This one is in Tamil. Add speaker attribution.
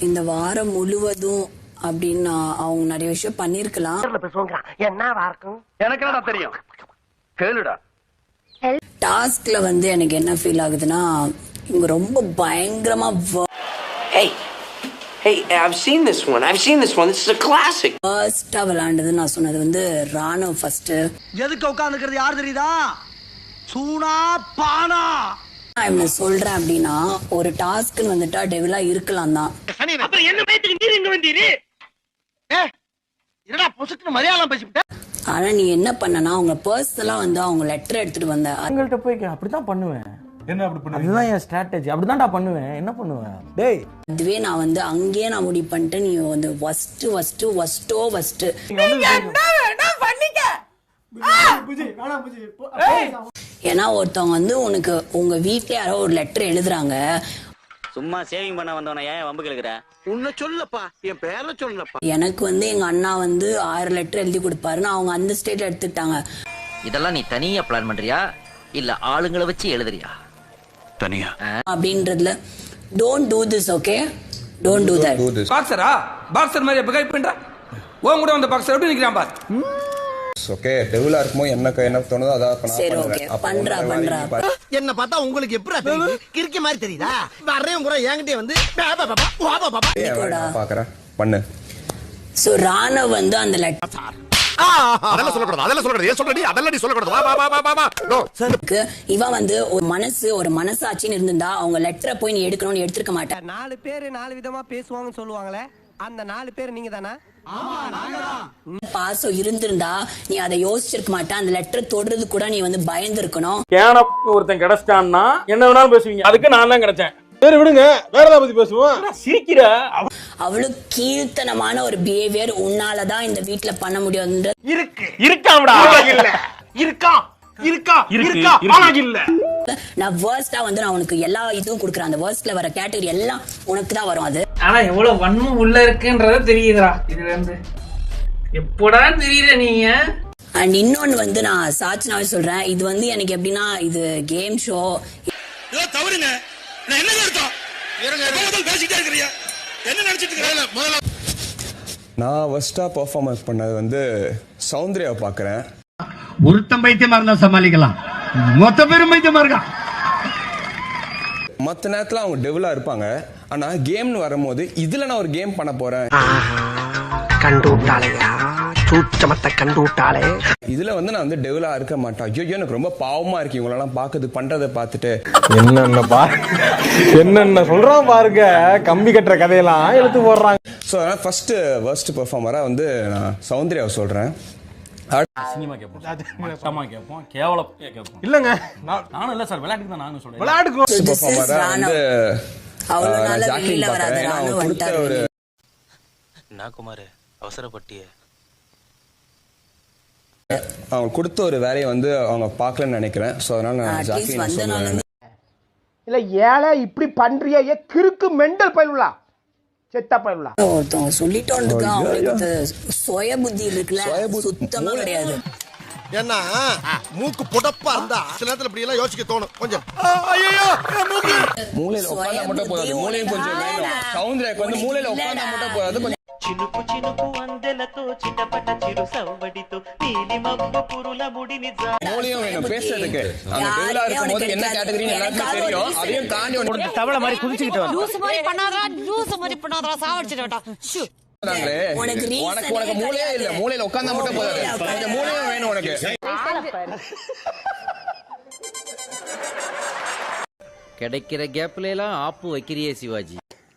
Speaker 1: இந்த வாரம் முழுவதும் அப்படின்னு அவங்க நிறைய விஷயம் பண்ணிருக்கலாம்.
Speaker 2: எனக்கு என்னடா தெரியும்? கேளுடா.
Speaker 1: டாஸ்க்ல வந்து எனக்கு என்ன ஃபீல் ஆகுதுன்னா இவங்க ரொம்ப பயங்கரமா
Speaker 3: Hey, hey, I've seen this one. I've seen this one. This is a classic.
Speaker 1: ஃபர்ஸ்டா விளையாண்டது நான் சொன்னது வந்து ராணுவ ஃபர்ஸ்ட்
Speaker 4: எதுக்கு உட்காந்துக்கிறது யார் தெரியுதா? சூனா பானா.
Speaker 1: நான் என்ன சொல்றேன் அப்படின்னா ஒரு டாஸ்க்னு வந்துட்டா டெவிலா இருக்கலாம் தான்.
Speaker 4: அப்புறம் என்ன வயிற்றுக்கு நீர் எங்க வந்தீரு? என்னடா பொசுக்குன்னு மலையாளம் பேசிவிட்ட?
Speaker 1: ஆனா நீ என்ன பண்ணனா அவங்க பர்சனலா வந்து அவங்க லெட்டர் எடுத்துட்டு வந்த
Speaker 5: அவங்கள்ட்ட போய் அப்படித்தான் பண்ணுவேன். என்ன அப்படி பண்ணுவேன் அதுதான் என் ஸ்ட்ராட்டஜி அப்படிதான்டா பண்ணுவேன். என்ன பண்ணுவேன்? டேய்.
Speaker 1: அதுவே நான் வந்து அங்கேயே நான் முடிவு பண்ணிட்டு நீ வந்து ஃபர்ஸ்ட் ஃபர்ஸ்ட் ஃபர்ஸ்டோ ஃபர்ஸ்ட் ஏன்னா ஒருத்தவங்க வந்து உனக்கு உங்க வீட்ல யாரோ ஒரு லெட்டர் எழுதுறாங்க.
Speaker 6: சும்மா சேவிங் பண்ண வந்தவன ஏன் வம்பு கேக்குற
Speaker 4: உன்னை சொல்லப்பா. என் பேர சொல்லப்பா.
Speaker 1: எனக்கு வந்து எங்க அண்ணா வந்து ஆயிரம் லெட்டர் எழுதி கொடுப்பாருன்னு அவங்க அந்த ஸ்டேட்ல எடுத்துக்கிட்டாங்க.
Speaker 6: இதெல்லாம் நீ தனியா பிளான் பண்றியா? இல்ல ஆளுங்களை வச்சு எழுதுறியா?
Speaker 7: தனியா?
Speaker 1: அப்படின்றதுல don't do this okay don't do that
Speaker 8: பாக்ஸரா boxer மாதிரி எப்ப கைட் பண்ற உன் கூட வந்த பாக்ஸர் எப்படி நிக்கிறான் பார்?
Speaker 9: ஓகே டெவிலா இருக்கும்போது என்ன என்ன தோணுதோ அப்ப
Speaker 1: பண்றா பண்றா.
Speaker 4: என்ன பார்த்தா உங்களுக்கு எப்படி கிறுக்க மாதிரி தெரியுதா? வர்றேன் கூட என்கிட்ட வந்து பாபா பாபா வாபா பாபா
Speaker 9: நான் பாக்குறேன் பண்ணு.
Speaker 1: சோ ராணவ் வந்து அந்த லெட்டர்
Speaker 2: அதெல்லாம் சொல்லக்கூடாது அதெல்லாம் சொல்லக்கூடாது. ஏன் சொல்றடி? அதெல்லாம் நீ சொல்லக்கூடாது. வா வா வா வா வா. நோ
Speaker 1: இவன் வந்து ஒரு மனசு ஒரு மனசாட்சின்னு இருந்திருந்தா அவங்க லெட்டரை போய் நீ எடுக்கணும்னு எடுத்திருக்க மாட்டேன்
Speaker 4: நாலு பேரு நாலு விதமா பேசுவாங்கன்னு சொல்லுவாங்களே அந்த நாலு பேர் நீங்க தானா?
Speaker 1: பாசம் இருந்திருந்தா நீ அதை யோசிச்சிருக்க மாட்டேன் அந்த லெட்டர் தொடுறது கூட நீ வந்து பயந்துருக்கணும்.
Speaker 5: கேன ஒருத்தன் கிடைச்சிட்டான்னா என்ன வேணாலும் பேசுவீங்க. அதுக்கு நான் தான் கிடைச்சேன்.
Speaker 8: சரி விடுங்க. வேற ஏதாவது பத்தி பேசுவோம்.
Speaker 5: சிரிக்கிற.
Speaker 1: அவ்வளவு கீழ்த்தனமான ஒரு பிஹேவியர் உன்னாலதான் இந்த வீட்ல பண்ண முடியும்ன்ற
Speaker 8: இருக்கு. இருக்காம்டா. இல்ல இருக்கான் இருக்கா? இருக்கா. ஆனா இல்ல
Speaker 1: நான் வேர்ஸ்டா வந்து நான் உனக்கு எல்லா இதுவும் கொடுக்குறேன். அந்த வேர்ஸ்ட்ல வர கேட்டகரி எல்லாம் உனக்கு தான் வரும் அது.
Speaker 10: ஆனா எவ்வளவு வன்மம் உள்ள இருக்குன்றத தெரியுதுடா. இதுல இருந்து. எப்படா தெரியல நீங்க
Speaker 1: அண்ட் இன்னொன்னு வந்து நான் சாட்சினாவே சொல்றேன். இது வந்து எனக்கு எப்படின்னா இது கேம் ஷோ
Speaker 4: தவறுங்க. நான் என்ன அர்த்தம் பேசிட்டே இருக்கிறியா? என்ன நினைச்சிட்டு இருக்க முதல்ல
Speaker 9: நான் ஃபர்ஸ்டா பெர்ஃபார்மன்ஸ் பண்ணது வந்து சௌந்தர்யாவை பாக்குறேன்.
Speaker 4: ஒருத்தன் பைத்தியமா இருந்தா சமாளிக்கலாம். மொத்த பேரும் பைத்தியமா இருக்கான்
Speaker 9: மத்த நேரத்துல அவங்க டெவிலா இருப்பாங்க. ஆனா கேம்னு வரும்போது இதுல நான் ஒரு கேம் பண்ண போறேன்.
Speaker 4: கண்டு விட்டாளையா? சூச்சமத்தை கண்டு விட்டாளே
Speaker 9: இதுல வந்து நான் வந்து டெவிலா இருக்க மாட்டேன். ஐயோ எனக்கு ரொம்ப பாவமா இருக்கு. இவங்களெல்லாம் பாக்குது பண்றதை பார்த்துட்டு.
Speaker 5: என்னென்ன பா என்னென்ன சொல்றான் பாருங்க. கம்பி கட்டுற கதையெல்லாம் எடுத்து போடுறாங்க.
Speaker 9: ஸோ அதனால் ஃபர்ஸ்ட் ஃபர்ஸ்ட் பெர்ஃபார்மராக வந்து நான் சௌந்தர்யாவை சொல்றேன்.
Speaker 5: சினிமா கேட்போம் மட்டமா கேட்போம் கேவலம் கேட்போம்
Speaker 8: இல்லங்க.
Speaker 5: நானும் இல்ல சார் விளையாட்டுக்கு தான் நானும் சொல்றேன்.
Speaker 8: விளையாட்டுக்கு
Speaker 9: வந்து
Speaker 1: நாளா
Speaker 9: ஜாக்லின்
Speaker 1: வெளியில
Speaker 9: பார்க்கறேன்.
Speaker 1: வராத
Speaker 9: ஏன்னா
Speaker 1: ராணுவ
Speaker 9: அவங்க கொடுத்த
Speaker 1: வந்துட்டாரு
Speaker 9: ஒரு
Speaker 6: என்ன குமார் அவசரப்பட்டிய
Speaker 9: அவங்க கொடுத்த ஒரு வேலையை வந்து அவங்க பார்க்கலன்னு நினைக்கிறேன். ஸோ அதனால நான் சொல்லுவேன்
Speaker 4: இல்ல ஏழை இப்படி பண்றியா ஏ கிறுக்கு மெண்டல் பயிலுலா. செத்த பயிலுலா.
Speaker 1: ஒருத்தவங்க சொல்லிட்டோன்றதுக்கு அவங்களுக்கு இந்த சுய புத்தி இருக்குல்ல? கிடையாது.
Speaker 4: ஏன்னா மூக்கு புடப்பா இருந்தா சில நேரத்துல இப்படி எல்லாம் யோசிக்க தோணும். கொஞ்சம்.
Speaker 9: மூலையில உட்காந்தா மட்டும் போதாது. மூலையும் கொஞ்சம் வேணும் சௌந்தர்யாக்கு வந்து மூலையில உட்காந்தா மட்டும் போதாது.
Speaker 6: చినుకు చినుకు అందెలతో చిటపట చిరు సవ్వడితో నీలి మబ్బు పురుల ముడిని
Speaker 9: மூலையும் வேணும் பேசுறதுக்கு அங்க டெவிலா இருக்கும்போது என்ன கேட்டகரின்னு எல்லாருக்கும் தெரியும் அதையும் தாண்டி ஒன்று
Speaker 4: தவளை மாதிரி குதிச்சுக்கிட்டு
Speaker 11: லூசு மாதிரி பண்ணாதடா லூசு மாதிரி பண்ணாதடா சாவடிச்சிட்டு வேண்டாம் ஷூ
Speaker 9: சொல்றாங்களே.
Speaker 1: உனக்கு reason
Speaker 9: உனக்கு உனக்கு
Speaker 1: ஏ
Speaker 9: மூலையே இல்ல
Speaker 1: கிடையாது.
Speaker 9: மூலையில உட்காந்தா மட்டும் போதாது கொஞ்சம் மூலையும் வேணும் உனக்கு
Speaker 6: கிடைக்கிற கேப்ல எல்லாம் ஆப்பு வைக்கிறியே சிவாஜி